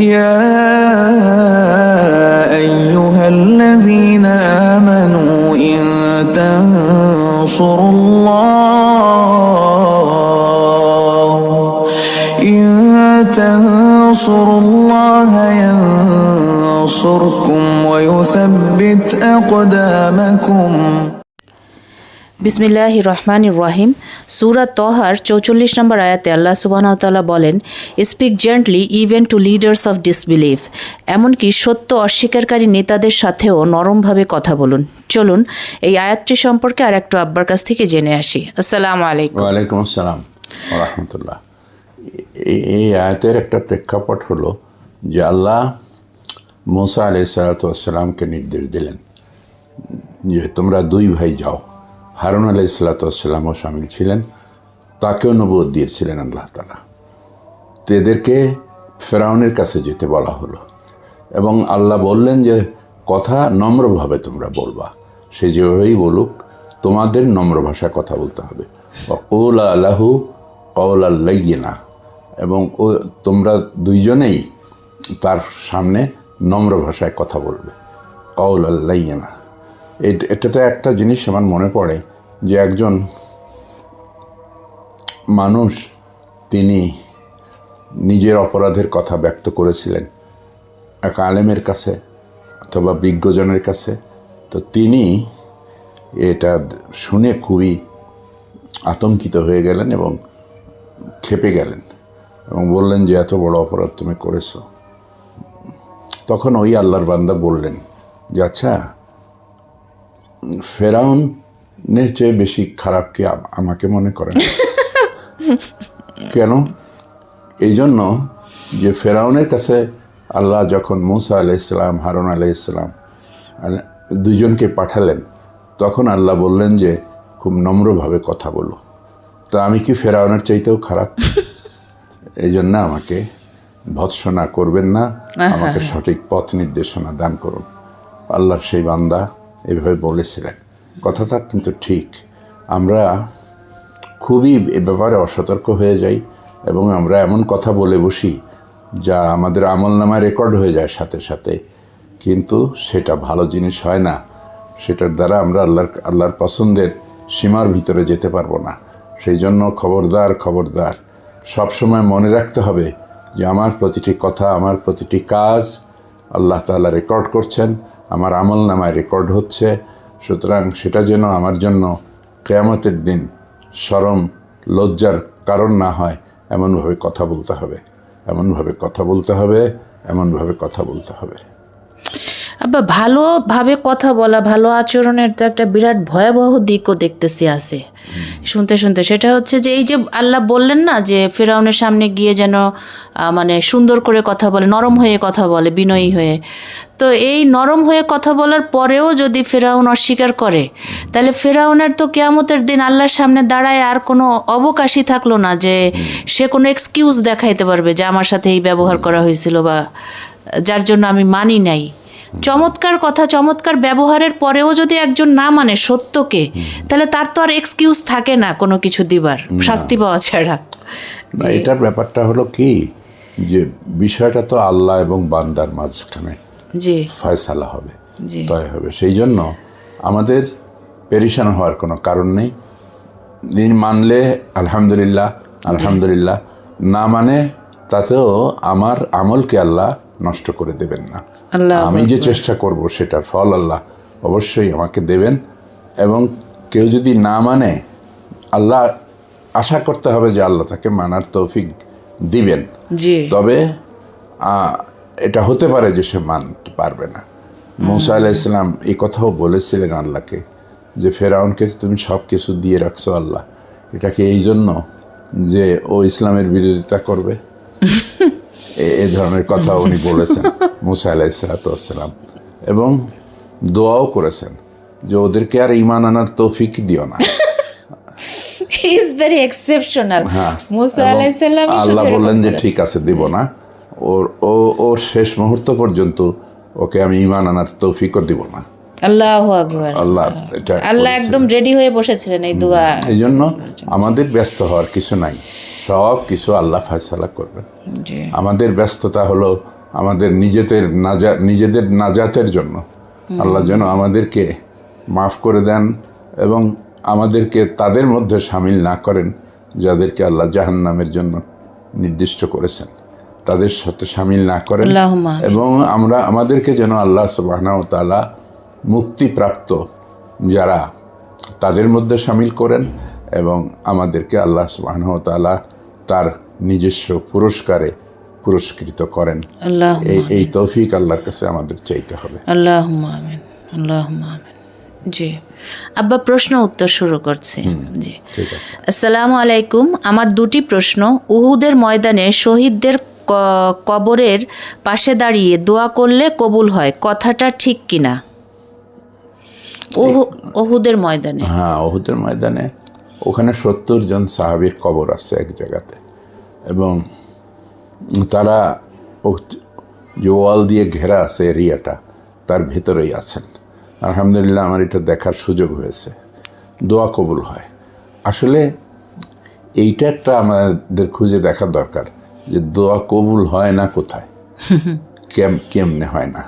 يا أيها الذين آمنوا إن تنصروا الله إن تنصروا الله ينصركم ويثبت أقدامكم. বিসমিল্লাহ রহমান রাহিম সুরা তহার চৌচল্লিশ নম্বর আয়াতে আল্লাহ সুবাহতাল্লাহ বলেন speak gently even to leaders of disbelieve এমনকি সত্য অস্বীকারী নেতাদের সাথেও নরমভাবে কথা বলুন। চলুন, এই আয়াতটি সম্পর্কে আর একটু আব্বার কাছ থেকে জেনে আসি। আসসালামু আলাইকুম। ওয়ালাইকুম আসসালাম রহমতুল্লাহ। এই আয়াতের একটা প্রেক্ষাপট হলো যে আল্লাহ মোসা আলি সালাতামকে নির্দেশ দিলেন যে তোমরা দুই ভাই যাও। হারুন আলাই সালাতামও সামিল ছিলেন। তাকেও নবুয় দিয়েছিলেন আল্লাহ তালা তো এদেরকে ফেরাউনের কাছে যেতে বলা হলো। এবং আল্লাহ বললেন যে, কথা নম্রভাবে তোমরা বলবা। সে যেভাবেই বলুক, তোমাদের নম্র ভাষায় কথা বলতে হবে। অকুল আল্লাহু কৌল আল্লাইনা এবং ও, তোমরা দুইজনেই তার সামনে নম্র ভাষায় কথা বলবে। কৌল আল্লাইনা এটাতে একটা জিনিস আমার মনে পড়ে যে একজন মানুষ, তিনি নিজের অপরাধের কথা ব্যক্ত করেছিলেন। এক আলেমের কাছে অথবা বিজ্ঞজনের কাছে। তো তিনি এটা শুনে খুবই আতঙ্কিত হয়ে গেলেন এবং খেপে গেলেন এবং বললেন যে, এত বড় অপরাধ তুমি করেছ। তখন ওই আল্লাহর বান্দা বললেন যে আচ্ছা ফেরাউনের চেয়ে বেশি খারাপ কি আমাকে মনে করেন কেন? এই জন্য যে ফেরাউনের কাছে আল্লাহ যখন মুসা আলাইসালাম হারুন আলাইসালাম দুজনকে পাঠালেন তখন আল্লাহ বললেন যে খুব নম্রভাবে কথা বলো। তা আমি কি ফেরাউনের চাইতেও খারাপ? এই জন্য আমাকে ভৎসনা করবেন না আমাকে সঠিক পথ নির্দেশনা দান করুন। আল্লাহর সেই বান্দা এভাবে বলেছিলেন। কথাটা কিন্তু ঠিক। আমরা খুবই এ ব্যাপারে অসতর্ক হয়ে যাই এবং আমরা এমন কথা বলে বসি যা আমাদের আমল নামায় রেকর্ড হয়ে যায় সাথে সাথে। কিন্তু সেটা ভালো জিনিস হয় না। সেটার দ্বারা আমরা আল্লাহর আল্লাহর পছন্দের সীমার ভিতরে যেতে পারব না। সেই জন্য খবরদার খবরদার। সবসময় মনে রাখতে হবে যে আমার প্রতিটি কথা, আমার প্রতিটি কাজ আল্লাহ তাআলা রেকর্ড করছেন। আমার আমল নামায় রেকর্ড হচ্ছে। সুতরাং সেটা যেন আমার জন্য কেয়ামতের দিন সরম, লজ্জার কারণ না হয়, এমনভাবে কথা বলতে হবে। এমনভাবে কথা বলতে হবে, এমনভাবে কথা বলতে হবে। আব্বা ভালোভাবে কথা বলা ভালো আচরণের তো একটা বিরাট ভয়াবহ দিকও দেখতেছি আছে। শুনতে শুনতে। সেটা হচ্ছে যে এই যে আল্লাহ বললেন না যে ফেরাউনের সামনে গিয়ে যেন মানে সুন্দর করে কথা বলে নরম হয়ে কথা বলে বিনয়ী হয়ে। তো এই নরম হয়ে কথা বলার পরেও যদি ফেরাউন অস্বীকার করে তাহলে ফেরাউনের তো কেয়ামতের দিন আল্লাহর সামনে দাঁড়ায় আর কোনো অবকাশই থাকল না যে সে কোনো এক্সকিউজ দেখাইতে পারবে যে আমার সাথে এই ব্যবহার করা হয়েছিল বা যার জন্য আমি মানি নাই। চমৎকার কথা চমৎকার ব্যবহারের পরেও যদি একজন না মানে সত্যকে তাহলে তার তো আর এক্সকিউজ থাকে না কোনো কিছু দিবার শাস্তি পাওয়া ছাড়া। এটার ব্যাপারটা হলো কি যে বিষয়টা তো আল্লাহ এবং বান্দার মাঝখানে জি। ফয়সালা হবে জি। তয় হবে। সেই জন্য আমাদের পেরিশান হওয়ার কোনো কারণ নেই। দিন মানলে আলহামদুলিল্লাহ আলহামদুলিল্লাহ না মানে তাতেও আমার আমলকে আল্লাহ নষ্ট করে দেবেন না। আমি যে চেষ্টা করব সেটার ফল আল্লাহ অবশ্যই আমাকে দেবেন এবং কেউ যদি না মানে আল্লাহ আশা করতে হবে যে আল্লাহ তাকে মানার তৌফিক দিবেন। তবে এটা হতে পারে যে সে মানতে পারবে না। মৌসা আলাহ ইসলাম এই কথাও বলেছিলেন আল্লাহকে যে ফেরাউনকে তুমি সব কিছু দিয়ে রাখছো আল্লাহ। এটাকে এই জন্য যে ও ইসলামের বিরোধিতা করবে? এ ধরনের কথা উনি বলেছেন। মুসা আলাহ ইসলাতাম এবং দোয়াও করেছেন যে ওদেরকে আর ইমান আনার তৌফিক দিও না। ইজ ভেরি এক্সেপশনাল হ্যাঁ মুসা আল্লাহ বললেন যে ঠিক আছে দিব না। ওর ও ওর শেষ মুহূর্ত পর্যন্ত ওকে আমি ইমান আনার তৌফিকও দিব না। আল্লাহ আল্লাহ আল্লাহ একদম রেডি হয়ে বসেছিলেন এই দোয়া। এই জন্য আমাদের ব্যস্ত হওয়ার কিছু নাই। সব কিছু আল্লাহ ফয়সালা করবেন। আমাদের ব্যস্ততা হলো আমাদের নিজেদের নাজা নিজেদের নাজাতের জন্য। আল্লাহ যেন আমাদেরকে মাফ করে দেন এবং আমাদেরকে তাদের মধ্যে সামিল না করেন যাদেরকে আল্লাহ জাহান্নামের জন্য নির্দিষ্ট করেছেন। তাদের সাথে সামিল না করেন এবং আমরা আমাদেরকে যেন আল্লাহ সুবাহনাও তালা মুক্তিপ্রাপ্ত যারা তাদের মধ্যে সামিল করেন এবং আমাদেরকে আল্লাহ সুবাহনাও তালা তার নিজস্ব পুরস্কারে পুরস্কৃত করেন। এই তৌফিক আল্লাহর কাছে আমাদের চাইতে হবে। আল্লাহ আমিন আল্লাহ আমিন। জি। আব্বা প্রশ্ন উত্তর শুরু করছি। জি। আসসালামু আলাইকুম। আমার দুটি প্রশ্ন। উহুদের ময়দানে শহীদদের কবরের পাশে দাঁড়িয়ে দোয়া করলে কবুল হয় কথাটা ঠিক কিনা? উহুদের ময়দানে। হ্যাঁ ওহুদের ময়দানে। ওখানে সত্তর জন সাহাবির কবর আছে এক জায়গাতে। এবং তারা ও- যে ওয়াল দিয়ে ঘেরা আছে এরিয়াটা তার ভেতরেই আছেন। আলহামদুলিল্লাহ আমার এটা দেখার সুযোগ হয়েছে। দোয়া কবুল হয়। আসলে এইটা একটা আমাদের খুঁজে দেখার দরকার যে দোয়া কবুল হয় না কোথায়? কেম কেমনে হয় না?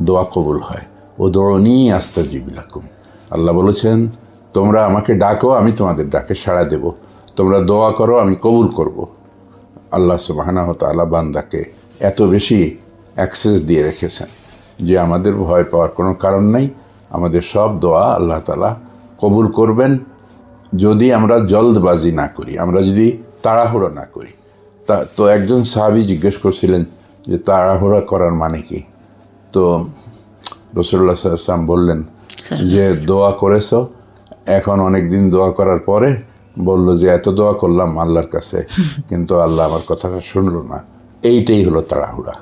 দোয়া কবুল হয়। ও দৌড়নি আস্তা জিবিলাকুম আল্লাহ বলেছেন তোমরা আমাকে ডাকো আমি তোমাদের ডাকে সাড়া দেব। তোমরা দোয়া করো আমি কবুল করব। আল্লাহ সুবাহানাহ তালা বান্দাকে এত বেশি অ্যাক্সেস দিয়ে রেখেছেন যে আমাদের ভয় পাওয়ার কোনো কারণ নেই। আমাদের সব দোয়া আল্লাহ তালা কবুল করবেন। যদি আমরা জলদবাজি না করি আমরা যদি তাড়াহুড়ো না করি তা তো একজন সাহাবি জিজ্ঞেস করছিলেন যে তাড়াহুড়া করার মানে কি? তো রসুল্লাহ সাল্লাম বললেন যে দোয়া করেছ এখন অনেক দিন দোয়া করার পরে বলল যে এত দোয়া করলাম আল্লাহর কাছে কিন্তু আল্লাহ আমার কথাটা শুনল না। এইটাই হলো তাড়াহুড়া।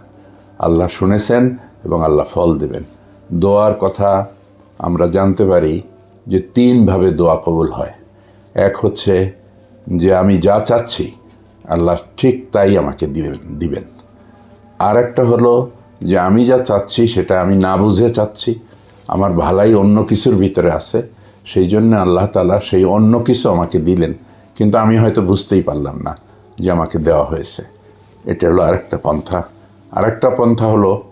আল্লাহ শুনেছেন এবং আল্লাহ ফল দেবেন। দোয়ার কথা আমরা জানতে পারি যে তিনভাবে দোয়া কবুল হয়। এক হচ্ছে যে আমি যা চাচ্ছি আল্লাহ ঠিক তাই আমাকে দিবেন দিবেন। আর একটা হলো যে আমি যা চাচ্ছি সেটা আমি না বুঝে চাচ্ছি। আমার ভালাই অন্য কিছুর ভিতরে আছে। সেই জন্য আল্লাহ তালা সেই অন্য কিছু আমাকে দিলেন। কিন্তু আমি হয়তো বুঝতেই পারলাম না যে আমাকে দেওয়া হয়েছে। এটা হলো আরেকটা পন্থা। আরেকটা পন্থা হলো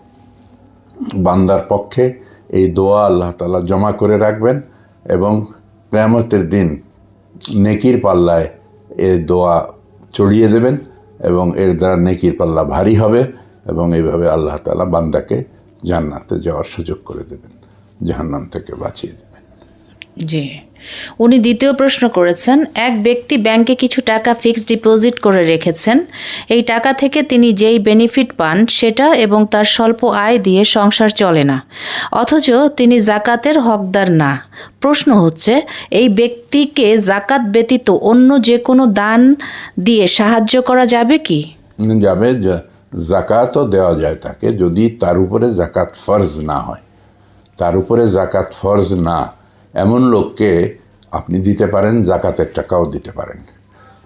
বান্দার পক্ষে এই দোয়া আল্লাহ তালা জমা করে রাখবেন এবং কেয়ামতের দিন নেকির পাল্লায় এই দোয়া চড়িয়ে দেবেন এবং এর দ্বারা নেকির পাল্লা ভারী হবে এবং এইভাবে আল্লাহ তালা বান্দাকে জান্নাতে যাওয়ার সুযোগ করে দেবেন। জাহান্নাম থেকে বাঁচিয়ে দেবেন। জি। উনি দ্বিতীয় প্রশ্ন করেছেন, এক ব্যক্তি ব্যাংকে কিছু টাকা ফিক্সড ডিপোজিট করে রেখেছেন। এই টাকা থেকে তিনি যেই বেনিফিট পান সেটা এবং তার স্বল্প আয় দিয়ে সংসার চলে না। অথচ তিনি জাকাতের হকদার না। প্রশ্ন হচ্ছে, এই ব্যক্তিকে জাকাত ব্যতীত অন্য যে কোনো দান দিয়ে সাহায্য করা যাবে কি? যাবে জাকাতও দেওয়া যায় তাকে যদি তার উপরে জাকাত ফরজ না হয়। তার উপরে জাকাত ফরজ না এমন লোককে আপনি দিতে পারেন, জাকাতের টাকাও দিতে পারেন।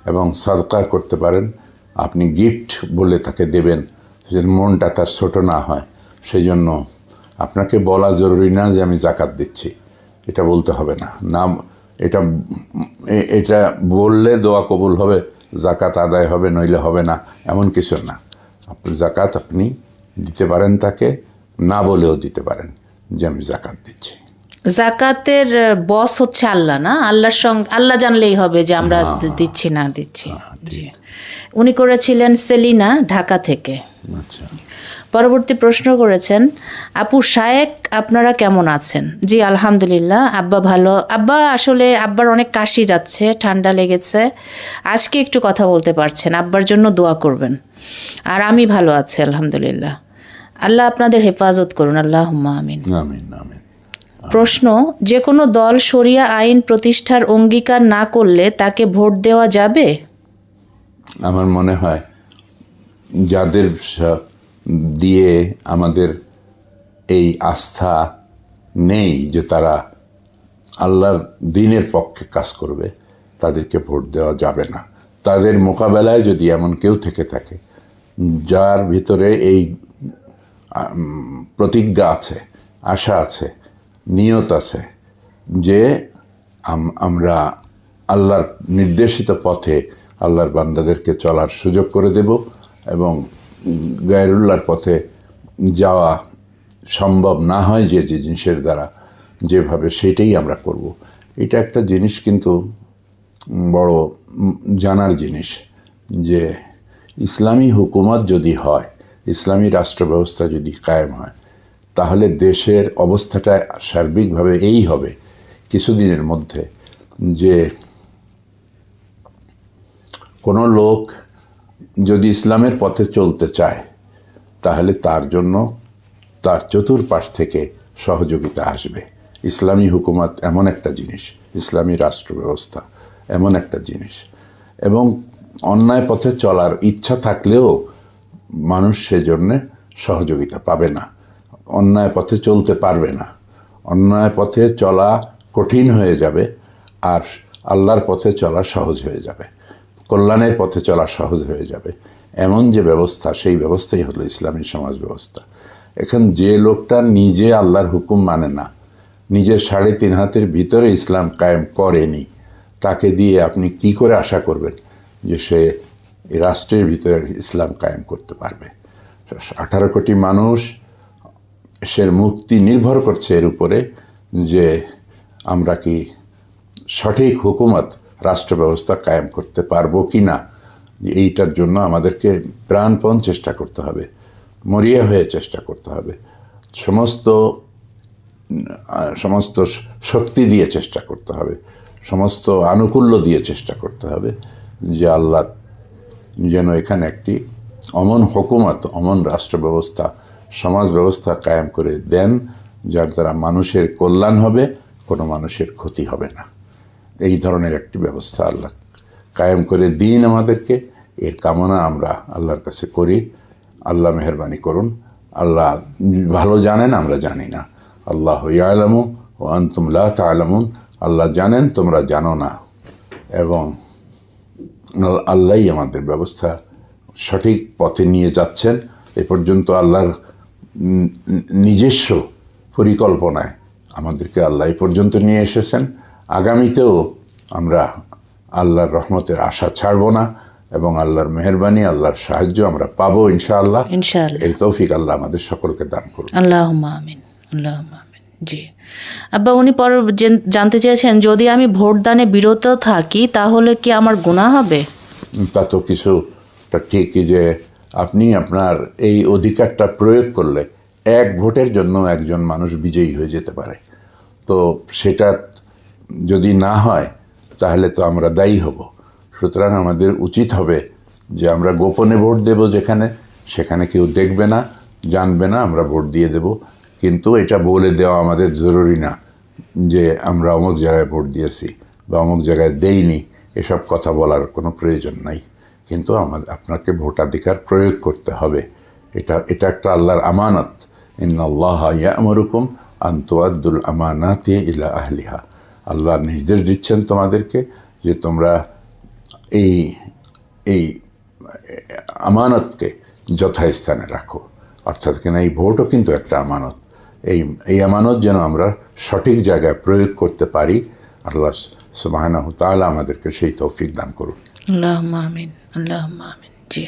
এবং সদকা করতে পারেন, আপনি গিফট বলে তাকে দেবেন যেন মনটা তার ছোটো না হয়। সেই জন্য আপনাকে বলা জরুরি না যে আমি জাকাত দিচ্ছি। এটা বলতে হবে না। নাম, এটা এটা বললে দোয়া কবুল হবে, জাকাত আদায় হবে, নইলে হবে না, এমন কিছু না। আপনি জাকাত আপনি দিতে পারেন তাকে, না বলেও দিতে পারেন যে আমি জাকাত দিচ্ছি। জাকাতের বস হচ্ছে আল্লাহ না? আল্লাহর সঙ্গে আল্লাহ জানলেই হবে যে আমরা দিচ্ছি না দিচ্ছি। উনি করেছিলেন সেলিনা ঢাকা থেকে। আচ্ছা। পরবর্তী প্রশ্ন করেছেন আপু শায়েক আপনারা কেমন আছেন? জি আলহামদুলিল্লাহ আব্বা ভালো। আব্বা আসলে আব্বার অনেক কাশি যাচ্ছে ঠান্ডা লেগেছে। আজকে একটু কথা বলতে পারছেন আব্বার জন্য দোয়া করবেন। আর আমি ভালো আছি আলহামদুলিল্লাহ। আল্লাহ আপনাদের হেফাজত করুন আল্লাহ আমিন। আমিন আমিন। প্রশ্ন যে কোনো দল শরিয়া আইন প্রতিষ্ঠার অঙ্গীকার না করলে তাকে ভোট দেওয়া যাবে? আমার মনে হয় যাদের দিয়ে আমাদের এই আস্থা নেই যে তারা আল্লাহর দিনের পক্ষে কাজ করবে, তাদেরকে ভোট দেওয়া যাবে না। তাদের মোকাবেলায় যদি এমন কেউ থেকে থাকে, যার ভিতরে এই প্রতিজ্ঞা আছে, আশা আছে নিয়ত আছে যে আম- আমরা আল্লাহর নির্দেশিত পথে আল্লাহর বান্দাদেরকে চলার সুযোগ করে দেব এবং গায়রুল্লাহর পথে যাওয়া সম্ভব না হয় যে যে জিনিসের দ্বারা, যেভাবে সেটাই আমরা করব। এটা একটা জিনিস কিন্তু বড় জানার জিনিস যে ইসলামী হুকুমত যদি হয়, ইসলামী রাষ্ট্র ব্যবস্থা যদি কায়েম হয় তাহলে দেশের অবস্থাটা সার্বিকভাবে এই হবে কিছুদিনের মধ্যে যে কোনো লোক যদি ইসলামের পথে চলতে চায়, তাহলে তার জন্য তার চতুর্পাশ থেকে সহযোগিতা আসবে। ইসলামী হুকুমত এমন একটা জিনিস, ইসলামী রাষ্ট্র ব্যবস্থা এমন একটা জিনিস। এবং অন্যায় পথে চলার ইচ্ছা থাকলেও মানুষ সেজন্যে সহযোগিতা পাবে না। অন্যায় পথে চলতে পারবে না। অন্যায় পথে চলা কঠিন হয়ে যাবে আর আল্লাহর পথে চলা সহজ হয়ে যাবে। কল্যাণের পথে চলা সহজ হয়ে যাবে। এমন যে ব্যবস্থা, সেই ব্যবস্থাই হলো ইসলামী সমাজ ব্যবস্থা। এখন যে লোকটা নিজে আল্লাহর হুকুম মানে না, নিজের সাড়ে তিন হাতের ভিতরে ইসলাম কায়েম করেনি, তাকে দিয়ে আপনি কি করে আশা করবেন যে সে রাষ্ট্রের ভিতরে ইসলাম কায়েম করতে পারবে? আঠারো কোটি মানুষ সে মুক্তি নির্ভর করছে এর উপরে যে আমরা কি সঠিক হুকুমত রাষ্ট্র ব্যবস্থা কায়েম করতে পারব কি না এইটার জন্য আমাদেরকে প্রাণপণ চেষ্টা করতে হবে, মরিয়া হয়ে চেষ্টা করতে হবে। সমস্ত সমস্ত শক্তি দিয়ে চেষ্টা করতে হবে, সমস্ত আনুকূল্য দিয়ে চেষ্টা করতে হবে যে আল্লাহ যেন এখানে একটি অমন হুকুমত, অমন রাষ্ট্র ব্যবস্থা সমাজ ব্যবস্থা কায়েম করে দেন, যার দ্বারা মানুষের কল্যাণ হবে, কোনো মানুষের ক্ষতি হবে না। এই ধরনের একটি ব্যবস্থা আল্লাহ কায়েম করে দিন আমাদেরকে। এর কামনা আমরা আল্লাহর কাছে করি। আল্লাহ মেহরবানি করুন। আল্লাহ ভালো জানেন, আমরা জানি না। আল্লাহ ইয়ালামু ও আন্তুম লা তালামুন আল্লাহ জানেন, তোমরা জানো না। এবং আল্লাহই আমাদের ব্যবস্থা সঠিক পথে নিয়ে যাচ্ছেন। এ পর্যন্ত আল্লাহর নিজস্ব পরিকল্পনায় আমাদেরকে আল্লাহ পর্যন্ত নিয়ে এসেছেন। আগামীতেও আমরা আল্লাহর রহমতের আশা ছাড়ব না এবং আল্লাহর মেহরবানি আল্লাহর সাহায্য আমরা পাবো ইনশাআল্লাহ। এই তৌফিক আল্লাহ আমাদের সকলকে দান করুন আল্লাহ আমিন আল্লাহ আমিন। জি। আব্বা উনি পর জেন- জানতে চেয়েছেন যদি আমি ভোট দানে বিরত থাকি তাহলে কি আমার গুণা হবে? তা তো কিছুটা ঠিকই যে আপনি আপনার এই অধিকারটা প্রয়োগ করলে এক ভোটের জন্য একজন মানুষ বিজয়ী হয়ে যেতে পারে। তো সেটা যদি না হয়, তাহলে তো আমরা দায়ী হব। সুতরাং আমাদের উচিত হবে যে আমরা গোপনে ভোট দেব যেখানে, সেখানে কেউ দেখবে না, জানবে না, আমরা ভোট দিয়ে দেব। কিন্তু এটা বলে দেওয়া আমাদের জরুরি না যে আমরা অমুক জায়গায় ভোট দিয়েছি বা অমুক জায়গায় দেইনি। এসব কথা বলার কোনো প্রয়োজন নাই। কিন্তু আমাদের আপনাকে ভোটাধিকার প্রয়োগ করতে হবে। এটা এটা একটা আল্লাহর আমানত। ইন্নাল্লাহ ইয়ামরুকুম আন্তুয়াদ্দুল আমানাতি ইলা আহলিহা। আল্লাহ নির্দেশ দিচ্ছেন তোমাদেরকে যে তোমরা এই এই আমানতকে যথাস্থানে রাখো। অর্থাৎ কিনা এই ভোটও কিন্তু একটা আমানত। এই এই আমানত যেন আমরা সঠিক জায়গায় প্রয়োগ করতে পারি, আল্লাহ সুবাহানাহু তাহলে আমাদেরকে সেই তৌফিক দান করুন। আল্লাহ আমিন আল্লাহ আমিন জি।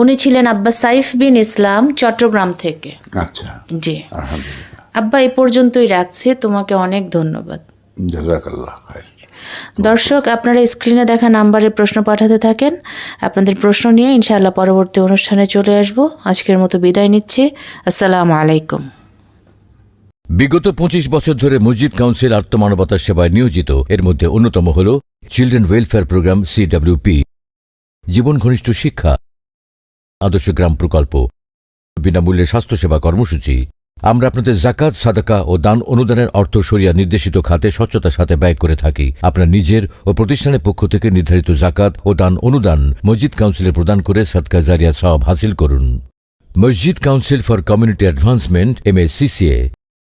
উনি ছিলেন আব্বা সাইফ বিন ইসলাম চট্টগ্রাম থেকে। আচ্ছা জি। আব্বা এ পর্যন্তই রাখছি তোমাকে অনেক ধন্যবাদ। জাজাকাল্লাহ খায়ের দর্শক আপনারা স্ক্রিনে দেখা নাম্বারে প্রশ্ন পাঠাতে থাকেন। আপনাদের প্রশ্ন নিয়ে ইনশাআল্লাহ পরবর্তী অনুষ্ঠানে চলে আসব। আজকের মতো বিদায় নিচ্ছি। আসসালামু আলাইকুম। বিগত পঁচিশ বছর ধরে মসজিদ কাউন্সিল আত্মমানবতার সেবায় নিয়োজিত এর মধ্যে অন্যতম হল চিলড্রেন ওয়েলফেয়ার প্রোগ্রাম সিডব্লিউপি জীবন ঘনিষ্ঠ শিক্ষা, আদর্শ গ্রাম প্রকল্প, বিনামূল্যে স্বাস্থ্যসেবা কর্মসূচি। আমরা আপনাদের জাকাত, সাদাকা ও দান অনুদানের অর্থ সরিয়া নির্দেশিত খাতে স্বচ্ছতার সাথে ব্যয় করে থাকি। আপনার নিজের ও প্রতিষ্ঠানের পক্ষ থেকে নির্ধারিত জাকাত ও দান অনুদান মসজিদ কাউন্সিলে প্রদান করে সৎকা জারিয়া সব হাসিল করুন। Masjid council for community advancement, M